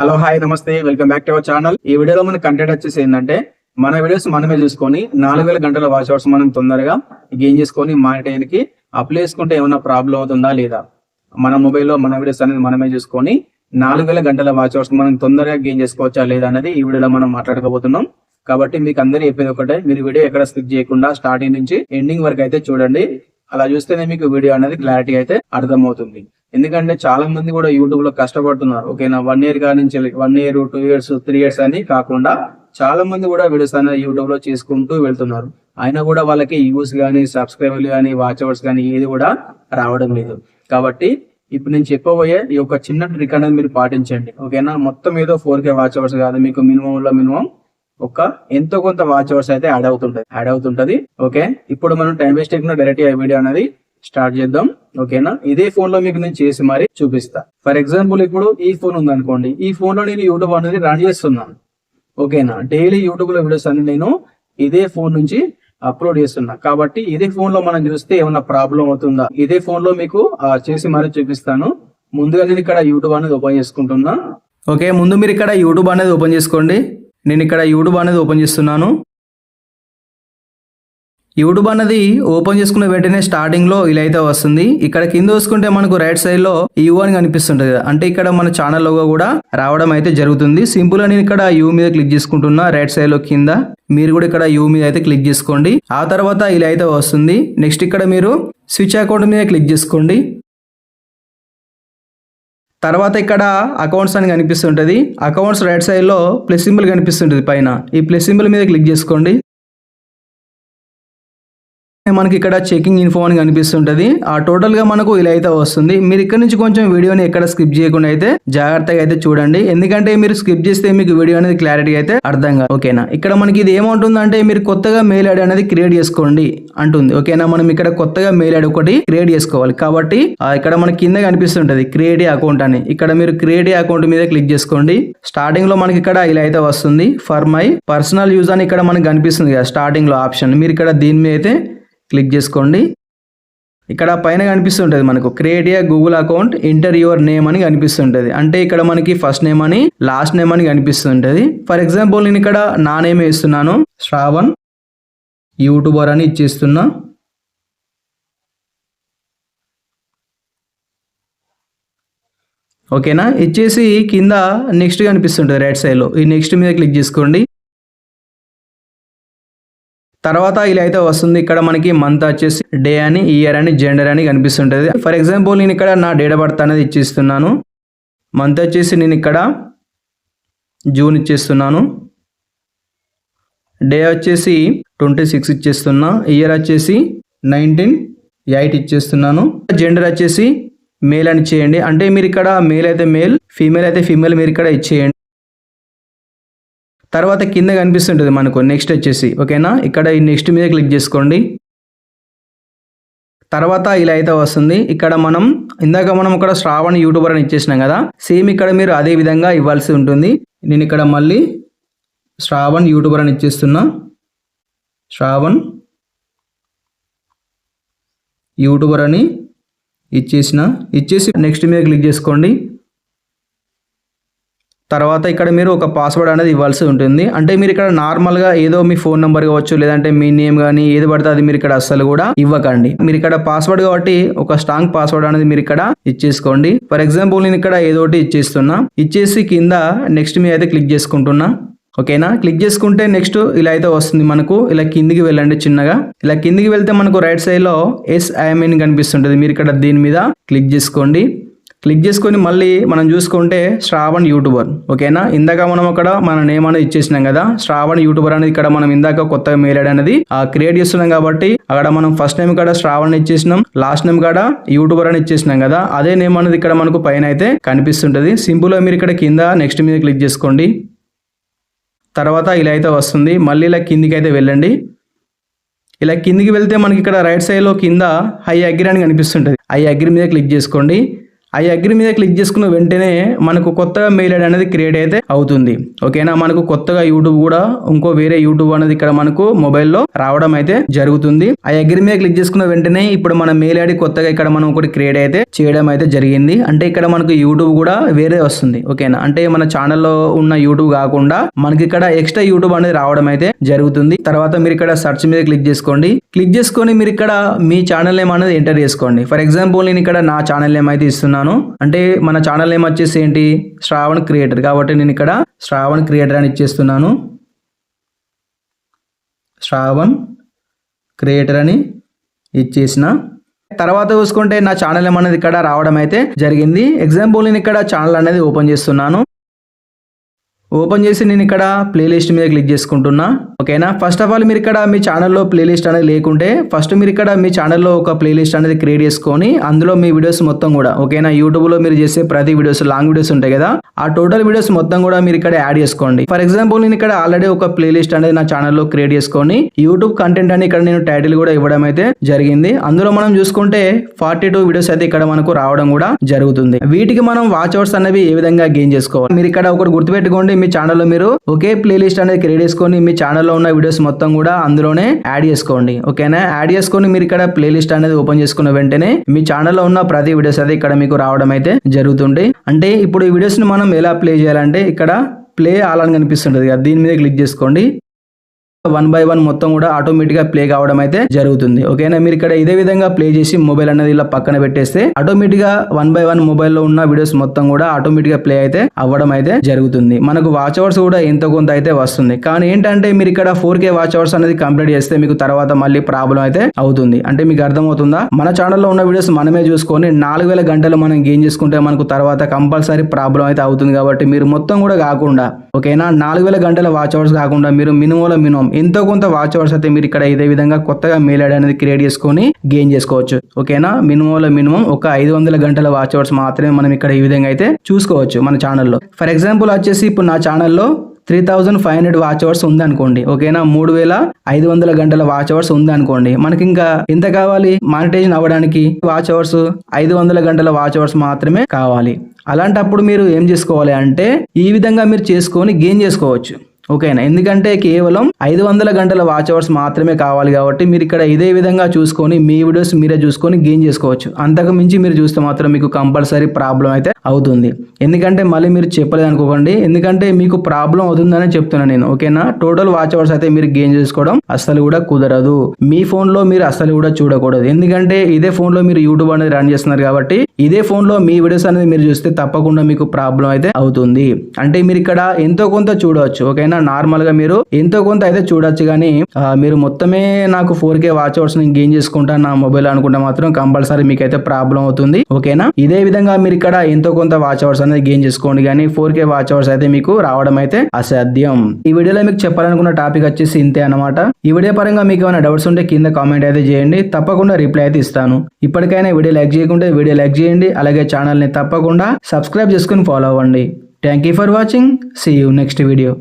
Hello hi namaste welcome back to our channel. ఈ వీడియోలో మన కంటెంట్ వచ్చేసి ఏంటంటే మన వీడియోస్ మనమే చూసుకొని నాలుగు వేల గంటల వాచ్ అవర్స్ మనం తొందరగా గెయిన్ చేసుకొని మానిటైన్కి అప్లై చేసుకుంటే ఏమైనా ప్రాబ్లం అవుతుందా లేదా? మన మొబైల్లో మన వీడియోస్ అనేది మనమే చూసుకొని నాలుగు వేల గంటల వాచ్ అవర్స్ మనం తొందరగా గెయిన్ చేసుకోవచ్చా లేదా అనేది ఈ వీడియోలో మనం మాట్లాడుకోబోతున్నాం కాబట్టి మీకు అందరూ చెప్పేది ఒకటే మీరు వీడియో ఎక్కడ స్కిప్ చేయకుండా స్టార్టింగ్ నుంచి ఎండింగ్ వరకు అయితే చూడండి. అలా చూస్తేనే మీకు వీడియో అనేది క్లారిటీ అయితే అర్థమవుతుంది. ఎందుకంటే చాలా మంది కూడా యూట్యూబ్లో కష్టపడుతున్నారు. ఓకేనా వన్ ఇయర్గా నుంచి one year two years three years అని కాకుండా చాలా మంది కూడా వీడియోస్ అనేది యూట్యూబ్లో చేసుకుంటూ వెళ్తున్నారు. అయినా కూడా వాళ్ళకి యూస్ కానీ సబ్స్క్రైబర్లు కానీ వాచ్ అవర్స్ కానీ ఏది కూడా రావడం లేదు. కాబట్టి ఇప్పుడు నేను చెప్పబోయే ఈ యొక్క చిన్న ట్రిక్ అనేది మీరు పాటించండి. ఓకేనా మొత్తం ఏదో ఫోర్ కే వాచ్ అవర్స్ కాదు. మీకు మినిమం లో మినిమం ఒక ఎంతో కొంత వాచ్ అవర్స్ అయితే యాడ్ అవుతుంటది. యాడ్ అవుతుంటది. ఓకే ఇప్పుడు మనం టైం వేస్ట్ చేయకుండా డైరెక్ట్ ఈ వీడియో అనేది స్టార్ట్ చేద్దాం. ఓకేనా? ఇదే ఫోన్లో మీకు నేను చేసి మరి చూపిస్తా. ఫర్ ఎగ్జాంపుల్ ఇప్పుడు ఈ ఫోన్ ఉంది అనుకోండి ఈ ఫోన్లో నేను యూట్యూబ్ అనేది రన్ చేస్తున్నాను. ఓకేనా? డైలీ యూట్యూబ్లో వీడియోస్ అన్ని నేను ఇదే ఫోన్ నుంచి అప్లోడ్ చేస్తున్నా. కాబట్టి ఇదే ఫోన్లో మనం చూస్తే ఏమైనా ప్రాబ్లం అవుతుందా? ఇదే ఫోన్లో మీకు ఆ, చేసి మరీ చూపిస్తాను. ముందుగా నేను ఇక్కడ యూట్యూబ్ అనేది ఓపెన్ చేసుకుంటున్నా. ఓకే ముందు మీరు ఇక్కడ యూట్యూబ్ అనేది ఓపెన్ చేసుకోండి. నేను ఇక్కడ యూట్యూబ్ అనేది ఓపెన్ చేస్తున్నాను. యూట్యూబ్ అనేది ఓపెన్ చేసుకున్న వెంటనే స్టార్టింగ్లో ఇలా అయితే వస్తుంది. ఇక్కడ కింద చూసుకుంటే మనకు రైట్ సైడ్లో యూ అని కనిపిస్తుంటది. అంటే ఇక్కడ మన ఛానల్ లోగో కూడా రావడం అయితే జరుగుతుంది. సింపుల్ అని ఇక్కడ యూ మీద క్లిక్ చేసుకుంటున్నా రైట్ సైడ్లో కింద మీరు కూడా ఇక్కడ యూ మీద అయితే క్లిక్ చేసుకోండి. ఆ తర్వాత ఇలా అయితే వస్తుంది. నెక్స్ట్ ఇక్కడ మీరు స్విచ్ అకౌంట్ మీద క్లిక్ చేసుకోండి. తర్వాత ఇక్కడ అకౌంట్స్ అని కనిపిస్తుంటది. అకౌంట్స్ రైట్ సైడ్లో ప్లస్ సింబల్ కనిపిస్తుంటది పైన. ఈ ప్లస్ సింబల్ మీద క్లిక్ చేసుకోండి. మనకి ఇక్కడ చెకింగ్ ఇన్ఫో అని కనిపిస్తుంటది. ఆ టోటల్గా మనకు ఇలా అయితే వస్తుంది. మీరు ఇక్కడ నుంచి కొంచెం వీడియోని ఎక్కడ స్కిప్ చేయకుండా అయితే జాగ్రత్తగా అయితే చూడండి. ఎందుకంటే మీరు స్కిప్ చేస్తే మీకు వీడియో అనేది క్లారిటీ అయితే అర్థం కాదు. ఓకేనా ఇక్కడ మనకి ఇది ఏమంటుందంటే మీరు కొత్తగా మెయిల్ ఐడి అనేది క్రియేట్ చేసుకోండి అంటుంది. ఓకేనా మనం ఇక్కడ కొత్తగా మెయిల్ ఐడి ఒకటి క్రియేట్ చేసుకోవాలి. కాబట్టి ఇక్కడ మనకి కింద కనిపిస్తుంటది క్రియేట్ అకౌంట్ అని. ఇక్కడ మీరు క్రియేట్ అకౌంట్ మీద క్లిక్ చేసుకోండి. స్టార్టింగ్లో మనకి ఇక్కడ ఇలా అయితే వస్తుంది. ఫర్ మై పర్సనల్ యూజ్ అని ఇక్కడ మనకి కనిపిస్తుంది కదా స్టార్టింగ్లో ఆప్షన్ మీరు ఇక్కడ దీని మీద అయితే క్లిక్ చేసుకోండి. ఇక్కడ పైన కనిపిస్తుంటుంది మనకు create a Google account enter your name అని కనిపిస్తుంటుంది. అంటే ఇక్కడ మనకి ఫస్ట్ నేమ్ అని లాస్ట్ నేమ్ అని కనిపిస్తుంటది. ఫర్ ఎగ్జాంపుల్ నేను ఇక్కడ నా నేమ్ వేస్తున్నాను శ్రావణ్ యూట్యూబర్ అని ఇచ్చేస్తున్నా. ఓకేనా ఇచ్చేసి కింద నెక్స్ట్ కనిపిస్తుంటుంది రైట్ సైడ్లో ఈ నెక్స్ట్ మీద క్లిక్ చేసుకోండి. తర్వాత ఇలా అయితే వస్తుంది. ఇక్కడ మనకి మంత్ వచ్చేసి డే అని ఇయర్ అని జెండర్ అని కనిపిస్తుంటుంది. ఫర్ ఎగ్జాంపుల్ నేను ఇక్కడ నా డేట్ ఆఫ్ బర్త్ అనేది ఇచ్చిస్తున్నాను. మంత్ వచ్చేసి నేను ఇక్కడ జూన్ ఇచ్చేస్తున్నాను. డే వచ్చేసి ట్వంటీ సిక్స్ ఇచ్చేస్తున్నా. ఇయర్ వచ్చేసి నైన్టీన్ ఎయిట్ ఇచ్చేస్తున్నాను. జెండర్ వచ్చేసి మేల్ అని చేయండి. అంటే మీరు ఇక్కడ మేల్ అయితే మేల్ ఫీమేల్ అయితే ఫీమేల్ మీరు ఇక్కడ ఇచ్చేయండి. తర్వాత కింద కనిపిస్తుంటుంది మనకు. నెక్స్ట్ వచ్చేసి ఓకేనా? ఇక్కడ ఈ నెక్స్ట్ మీద క్లిక్ చేసుకోండి. తర్వాత ఇలా అయితే వస్తుంది. ఇక్కడ మనం ఇందాక మనం ఇక్కడ శ్రావణ్ యూట్యూబర్ అని ఇచ్చేసినాం కదా. సేమ్ ఇక్కడ మీరు అదే విధంగా ఇవ్వాల్సి ఉంటుంది. నేను ఇక్కడ మళ్ళీ శ్రావణ్ యూట్యూబర్ అని ఇచ్చేస్తున్నా. శ్రావణ్ యూట్యూబర్ అని ఇచ్చేసిన ఇచ్చేసి నెక్స్ట్ మీద క్లిక్ చేసుకోండి. తర్వాత ఇక్కడ మీరు ఒక పాస్వర్డ్ అనేది ఇవ్వాల్సి ఉంటుంది. అంటే మీరు ఇక్కడ నార్మల్గా ఏదో మీ ఫోన్ నెంబర్ కావచ్చు లేదంటే మీ నేమ్ కానీ ఏది పడితే అది మీరు ఇక్కడ అస్సలు కూడా ఇవ్వకండి. మీరు ఇక్కడ పాస్వర్డ్ కాబట్టి ఒక స్ట్రాంగ్ పాస్వర్డ్ అనేది మీరు ఇక్కడ ఇచ్చేసుకోండి. ఫర్ ఎగ్జాంపుల్ నేను ఇక్కడ ఏదో ఒకటి ఇచ్చేస్తున్నా. ఇచ్చేసి కింద నెక్స్ట్ మీద అయితే క్లిక్ చేసుకుంటున్నా. ఓకేనా క్లిక్ చేసుకుంటే నెక్స్ట్ ఇలా అయితే వస్తుంది మనకు. ఇలా కిందికి వెళ్ళండి చిన్నగా. ఇలా కిందికి వెళ్తే మనకు రైట్ సైడ్లో ఎస్ ఐఎమ్ఎన్ కనిపిస్తుంటుంది. మీరు ఇక్కడ దీని మీద క్లిక్ చేసుకోండి. క్లిక్ చేసుకొని మళ్ళీ మనం చూసుకుంటే శ్రావణ్ యూట్యూబర్ ఓకేనా? ఇందాక మనం అక్కడ మన నేమ్ అనేది ఇచ్చేసినాం కదా శ్రావణ్ యూట్యూబర్ అనేది ఇక్కడ మనం ఇందాక కొత్తగా మెయిల్ ఐడి అనేది క్రియేట్ చేస్తున్నాం కాబట్టి అక్కడ మనం ఫస్ట్ నేమ్ కాడ శ్రావణ్ ఇచ్చేసినాం లాస్ట్ నేమ్ కాడ యూట్యూబర్ అని ఇచ్చేసినాం కదా అదే నేమ్ అనేది ఇక్కడ మనకు పైన అయితే కనిపిస్తుంటది. సింపుల్గా మీరు ఇక్కడ కింద నెక్స్ట్ మీద క్లిక్ చేసుకోండి. తర్వాత ఇలా అయితే వస్తుంది. మళ్ళీ ఇలా కిందికి అయితే వెళ్ళండి. ఇలా కిందికి వెళ్తే మనకి ఇక్కడ రైట్ సైడ్లో కింద హై అగ్రి అని కనిపిస్తుంటుంది. హై అగ్రి మీద క్లిక్ చేసుకోండి. ఆ అగ్రి మీద క్లిక్ చేసుకున్న వెంటనే మనకు కొత్తగా మెయిల్ ఐడి అనేది క్రియేట్ అయితే అవుతుంది. ఓకేనా మనకు కొత్తగా యూట్యూబ్ కూడా ఇంకో వేరే యూట్యూబ్ అనేది ఇక్కడ మనకు మొబైల్లో రావడం అయితే జరుగుతుంది. ఆ అగ్రి మీద క్లిక్ చేసుకున్న వెంటనే ఇప్పుడు మన మెయిల్ ఐడి కొత్తగా ఇక్కడ మనం ఒకటి క్రియేట్ అయితే చేయడం అయితే జరిగింది. అంటే ఇక్కడ మనకు యూట్యూబ్ కూడా వేరే వస్తుంది. ఓకేనా అంటే మన ఛానల్లో ఉన్న యూట్యూబ్ కాకుండా మనకి ఇక్కడ ఎక్స్ట్రా యూట్యూబ్ అనేది రావడం అయితే జరుగుతుంది. తర్వాత మీరు ఇక్కడ సెర్చ్ మీద క్లిక్ చేసుకోండి. క్లిక్ చేసుకొని మీరు ఇక్కడ మీ ఛానల్ నేమ్ అనేది ఎంటర్ చేసుకోండి. ఫర్ ఎగ్జాంపుల్ నేను ఇక్కడ నా ఛానల్ నేమ్ అయితే ఇస్తున్నాను అంటే మన ఛానల్ నేమ్ వచ్చేసి ఏంటి శ్రావణ్ క్రియేటర్. కాబట్టి నేను ఇక్కడ శ్రావణ్ క్రియేటర్ అని ఇచ్చేస్తున్నాను. శ్రావణ్ క్రియేటర్ అని ఇచ్చేసిన. తర్వాత చూసుకుంటే నా ఛానల్ నేమ్ అనేది ఇక్కడ రావడం అయితే జరిగింది. ఎగ్జాంపుల్ నేను ఇక్కడ ఛానల్ అనేది ఓపెన్ చేస్తున్నాను. ఓపెన్ చేసి నేను ఇక్కడ ప్లేలిస్ట్ మీద క్లిక్ చేసుకుంటున్నా. ఓకేనా? ఫస్ట్ ఆఫ్ ఆల్ మీరు ఇక్కడ మీ ఛానల్లో ప్లేలిస్ట్ అనేది లేకుంటే ఫస్ట్ మీరు ఇక్కడ మీ ఛానల్లో ఒక ప్లేలిస్ట్ అనేది క్రియేట్ చేసుకొని అందులో మీ వీడియోస్ మొత్తం కూడా ఓకేనా? యూట్యూబ్లో మీరు చేసే ప్రతి వీడియోస్ లాంగ్ వీడియోస్ ఉంటాయి కదా? ఆ టోటల్ వీడియోస్ మొత్తం కూడా మీరు ఇక్కడ యాడ్ చేసుకోండి. ఫర్ ఎగ్జాంపుల్ నేను ఇక్కడ ఆల్రెడీ ఒక ప్లేలిస్ట్ అనేది నా ఛానల్లో క్రియేట్ చేసుకొని యూట్యూబ్ కంటెంట్ అని ఇక్కడ నేను టైటిల్ కూడా ఇవ్వడం అయితే జరిగింది. అందులో మనం చూసుకుంటే ఫార్టీ టూ వీడియోస్ అయితే ఇక్కడ మనకు రావడం కూడా జరుగుతుంది. వీటికి మనం వాచ్ అవర్స్ అనేవి ఏ విధంగా గెయిన్ చేసుకోవాలి? మీరు ఇక్కడ ఒకటి గుర్తుపెట్టుకోండి మీ ఛానల్లో మీరు ఒకే ప్లేలిస్ట్ అనేది క్రియేట్ చేసుకొని మీ ఛానల్లో ఉన్న వీడియోస్ మొత్తం కూడా అందులోనే యాడ్ చేసుకోండి. ఓకేనా? యాడ్ చేసుకొని మీరు ఇక్కడ ప్లేలిస్ట్ అనేది ఓపెన్ చేసుకున్న వెంటనే మీ ఛానల్లో ఉన్న ప్రతి వీడియోస్ అయితే ఇక్కడ మీకు రావడం అయితే జరుగుతుంది. అంటే ఇప్పుడు ఈ వీడియోస్ని మనం ఎలా ప్లే చేయాలంటే ఇక్కడ ప్లే ఆల్ అని కదా దీని మీద క్లిక్ చేసుకోండి. వన్ బై వన్ మొత్తం కూడా ఆటోమేటిక్గా ప్లే కావడం అయితే జరుగుతుంది. ఓకేనా? మీరు ఇక్కడ ఇదే విధంగా ప్లే చేసి మొబైల్ అనేది ఇలా పక్కన పెట్టేస్తే ఆటోమేటిక్గా వన్ బై వన్ మొబైల్లో ఉన్న వీడియోస్ మొత్తం కూడా ఆటోమేటిక్గా ప్లే అయితే అవ్వడం అయితే జరుగుతుంది. మనకు వాచ్ అవర్స్ కూడా ఎంతో కొంత అయితే వస్తుంది. కానీ ఏంటంటే మీరు ఇక్కడ ఫోర్ కే వాచ్ అవర్స్ అనేది కంప్లీట్ చేస్తే మీకు తర్వాత మళ్ళీ ప్రాబ్లం అయితే అవుతుంది. అంటే మీకు అర్థమవుతుందా? మన ఛానల్లో ఉన్న వీడియోస్ మనమే చూసుకొని నాలుగు వేల గంటలు మనం గేమ్ చేసుకుంటే మనకు తర్వాత కంపల్సరీ ప్రాబ్లం అయితే అవుతుంది కాబట్టి మీరు మొత్తం కూడా కాకుండా ఓకేనా? నాలుగు వేల గంటల వాచ్ అవర్స్ కాకుండా మీరు మినిమం మినిమం ఎంతో కొంత వాచ్ అవర్స్ అయితే మీరు ఇక్కడ ఇదే విధంగా కొత్తగా మెయిల్ ఐడి అనేది క్రియేట్ చేసుకొని గెయిన్ చేసుకోవచ్చు. ఓకేనా? మినిమం మినిమం ఒక ఐదు వందల గంటల వాచ్ అవర్స్ మాత్రమే మనం ఇక్కడ ఈ విధంగా అయితే చూసుకోవచ్చు మన ఛానల్లో. ఫర్ ఎగ్జాంపుల్ వచ్చేసి ఇప్పుడు నా ఛానల్లో three thousand five hundred watch hours ఉందనుకోండి. ఓకేనా? మూడు వేల ఐదు వందల గంటల వాచ్ అవర్స్ ఉందనుకోండి. మనకి ఇంకా ఎంత కావాలి? మానిటైజేషన్ అవ్వడానికి వాచ్ అవర్స్ ఐదు వందల గంటల వాచ్ అవర్స్ మాత్రమే కావాలి. అలాంటప్పుడు మీరు ఏం చేసుకోవాలి అంటే ఈ విధంగా మీరు చేసుకొని గెయిన్ చేసుకోవచ్చు. ఓకేనా? ఎందుకంటే కేవలం ఐదు వందల గంటల వాచ్ అవర్స్ మాత్రమే కావాలి కాబట్టి మీరు ఇక్కడ ఇదే విధంగా చూసుకొని మీ వీడియోస్ మీరే చూసుకొని గెయిన్ చేసుకోవచ్చు. అంతకు మించి మీరు చూస్తే మాత్రం మీకు కంపల్సరీ ప్రాబ్లం అయితే అవుతుంది. ఎందుకంటే మళ్ళీ మీరు చెప్పలేదు అనుకోకండి. ఎందుకంటే మీకు ప్రాబ్లం అవుతుందని చెప్తున్నాను నేను. ఓకేనా? టోటల్ వాచ్ అవర్స్ అయితే మీరు గెయిన్ చేసుకోవడం అస్సలు కూడా కుదరదు. మీ ఫోన్లో మీరు అస్సలు కూడా చూడకూడదు. ఎందుకంటే ఇదే ఫోన్లో మీరు యూట్యూబ్ అనేది రన్ చేస్తున్నారు కాబట్టి ఇదే ఫోన్లో మీ వీడియోస్ అనేది మీరు చూస్తే తప్పకుండా మీకు ప్రాబ్లం అయితే అవుతుంది. అంటే మీరు ఇక్కడ ఎంతో కొంత చూడవచ్చు. ఓకేనా? నార్మల్గా మీరు ఎంతో కొంత అయితే చూడొచ్చు కానీ మీరు మొత్తమే నాకు ఫోర్ కే వాచ్ అవర్స్ నేను గెయిన్ చేసుకుంటాను నా మొబైల్ అనుకుంటే మాత్రం కంపల్సరీ మీకు అయితే ప్రాబ్లం అవుతుంది. ఓకేనా? ఇదే విధంగా మీరు ఇక్కడ ఎంతో కొంత వాచ్ అవర్స్ అనేది గెయిన్ చేసుకోండి కానీ ఫోర్ కే వాచ్ అవర్స్ అయితే మీకు రావడం అయితే అసాధ్యం. ఈ వీడియోలో మీకు చెప్పాలనుకున్న టాపిక్ వచ్చేసి ఇంతే అన్నమాట. ఈ వీడియో పరంగా మీకు ఏమైనా డౌట్స్ ఉంటే కింద కామెంట్ అయితే చేయండి. తప్పకుండా రిప్లై అయితే ఇస్తాను. ఇప్పటికైనా వీడియో లైక్ చేయకుంటే వీడియో లైక్ చేయండి. అలాగే ఛానల్ని తప్పకుండా సబ్స్క్రైబ్ చేసుకుని ఫాలో అవ్వండి. Thank you for watching. See you next video.